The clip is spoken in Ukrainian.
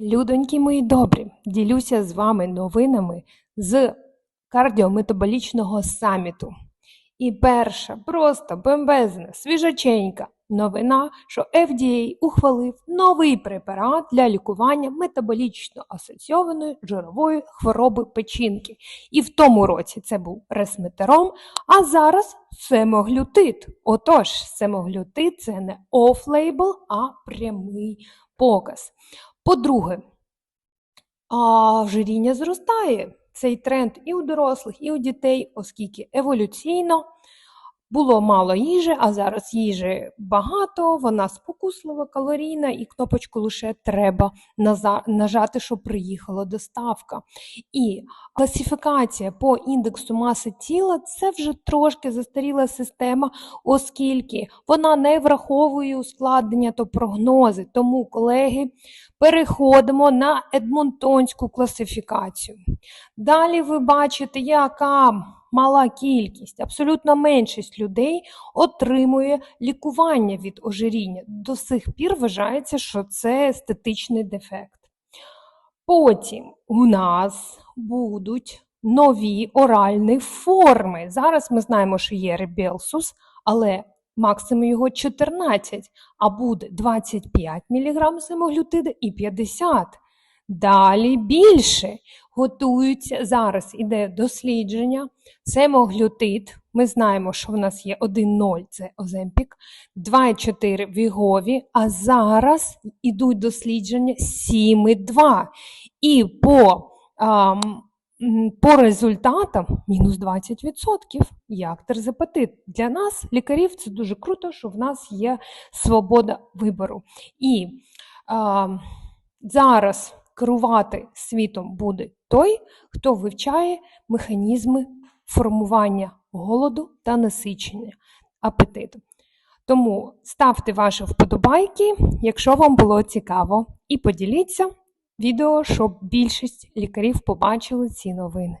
Людоньки мої добрі, ділюся з вами новинами з кардіометаболічного саміту. І перша, просто бомбезна, свіжаченька новина, що FDA ухвалив новий препарат для лікування метаболічно асоційованої жирової хвороби печінки. І в тому році це був ресметером, а зараз семоглютид. Отож, семоглютид це не оф-лейбл, а прямий показ. По-друге, а жиріння зростає. Цей тренд і у дорослих, і у дітей, оскільки еволюційно було мало їжі, а зараз їжі багато, вона спокуслива, калорійна, і кнопочку лише треба нажати, щоб приїхала доставка. І класифікація по індексу маси тіла це вже трошки застаріла система, оскільки вона не враховує ускладнення та прогнози. Тому, колеги, переходимо на Едмонтонську класифікацію. Далі ви бачите, яка мала кількість, абсолютна меншість людей отримує лікування від ожиріння. До сих пір вважається, що це естетичний дефект. Потім у нас будуть нові оральні форми. Зараз ми знаємо, що є ребелсус, але максимум його 14, а буде 25 мг семоглютиду і 50. Далі більше готуються зараз. Іде дослідження. Семоглютид. Ми знаємо, що в нас є 1,0 це Оземпік, 2,4 вігові, а зараз ідуть дослідження 7,2. І по, ам, по результатам мінус 20%, як терзепатит. Для нас, лікарів, це дуже круто, що в нас є свобода вибору. І ам, зараз керувати світом буде той, хто вивчає механізми формування голоду та насичення апетиту. Тому ставте ваші вподобайки, якщо вам було цікаво, і поділіться відео, щоб більшість лікарів побачили ці новини.